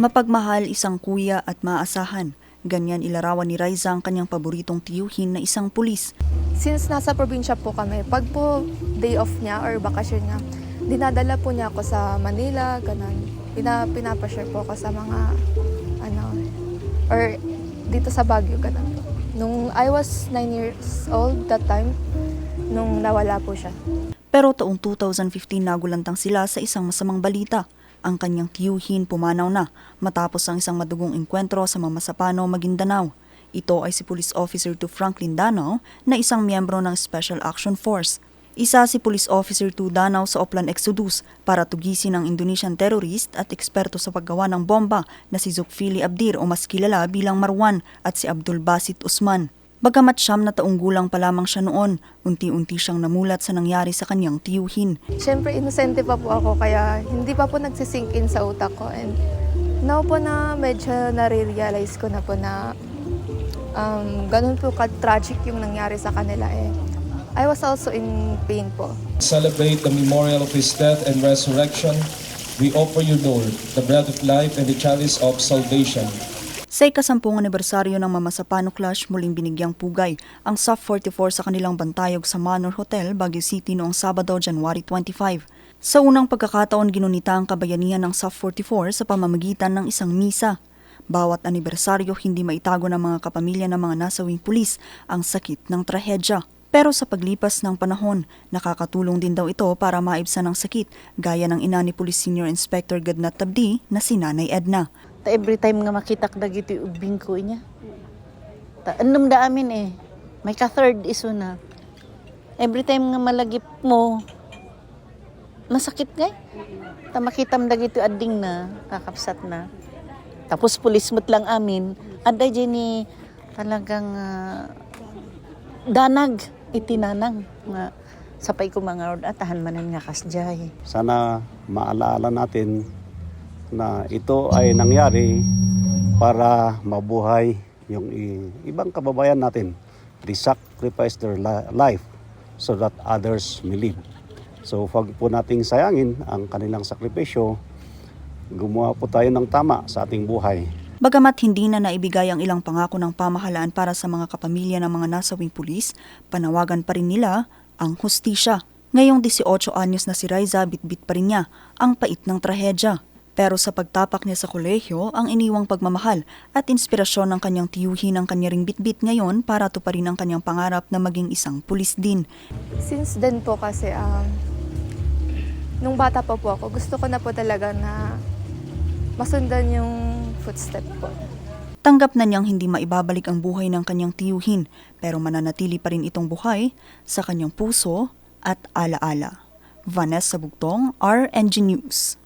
Mapagmahal isang kuya at maasahan. Ganyan ilarawan ni Riza ang kanyang paboritong tiyuhin na isang pulis. Since nasa probinsya po kami, pag po day off niya or bakasyon niya, dinadala po niya ako sa Manila, ganun. Pina, pinapashare po ako sa mga, ano, or dito sa Baguio, ganun. Nung I was 9 years old that time, nung nawala po siya. Pero taong 2015 nagulantang sila sa isang masamang balita. Ang kanyang tiyuhin pumanaw na matapos ang isang madugong engkwentro sa Mamasapano, Maguindanao. Ito ay si Police Officer to Franklin Danao na isang miyembro ng Special Action Force. Isa si Police Officer to Danao sa Oplan Exodus para tugisin ang Indonesian terrorist at eksperto sa paggawa ng bomba na si Zukfili Abdir o mas kilala bilang Marwan at si Abdul Basit Usman. Bagamat siyam na taong gulang pa lamang siya noon, unti-unti siyang namulat sa nangyari sa kanyang tiyuhin. Siyempre, inosente pa po ako, kaya hindi pa po nagsisink in sa utak ko. And now po na medyo nare-realize ko na po na um, ganun po ka-tragic yung nangyari sa kanila eh. I was also in pain po. celebrate the memorial of his death and resurrection, we offer you, Lord, the bread of life and the chalice of salvation. Sa ikasampung anibersaryo ng Mamasapano Clash, muling binigyang pugay ang SAF 44 sa kanilang bantayog sa Manor Hotel, Baguio City noong Sabado, January 25. Sa unang pagkakataon, ginunita ang kabayanihan ng SAF 44 sa pamamagitan ng isang misa. Bawat anibersaryo, hindi maitago ng mga kapamilya ng mga nasawing pulis ang sakit ng trahedya. Pero sa paglipas ng panahon, nakakatulong din daw ito para maibsan ang sakit, gaya ng ina ni Police Senior Inspector Gadnat Tabdi na si Nanay Edna. Ta every time nga makita ka dagiti ubing ko niya. Ta anum da amin eh. May ka third iso na. Every time nga malagip mo, masakit ngay. Ta makitam dagiti adding na, kakapsat na. Tapos pulis mo't lang amin, aday ni talagang ah, danag, itinanang nga sapay ko mga rod atahan manan nga kasjay. sana maalaala natin na ito ay nangyari para mabuhay yung ibang kababayan natin. They sacrifice their li- life so that others may live. So wag po nating sayangin ang kanilang sakripisyo. Gumawa po tayo ng tama sa ating buhay. Bagamat hindi na naibigay ang ilang pangako ng pamahalaan para sa mga kapamilya ng mga nasawing pulis, panawagan pa rin nila ang hustisya. Ngayong 18 anyos na si Riza, bitbit pa rin niya ang pait ng trahedya. Pero sa pagtapak niya sa kolehiyo, ang iniwang pagmamahal at inspirasyon ng kanyang tiyuhin ang kanya ring bitbit ngayon para tuparin ang kanyang pangarap na maging isang pulis din. Since then po kasi, um, nung bata pa po ako, gusto ko na po talaga na masundan yung footstep po. Tanggap na niyang hindi maibabalik ang buhay ng kanyang tiyuhin, pero mananatili pa rin itong buhay sa kanyang puso at alaala. Vanessa Bugtong, RNG News.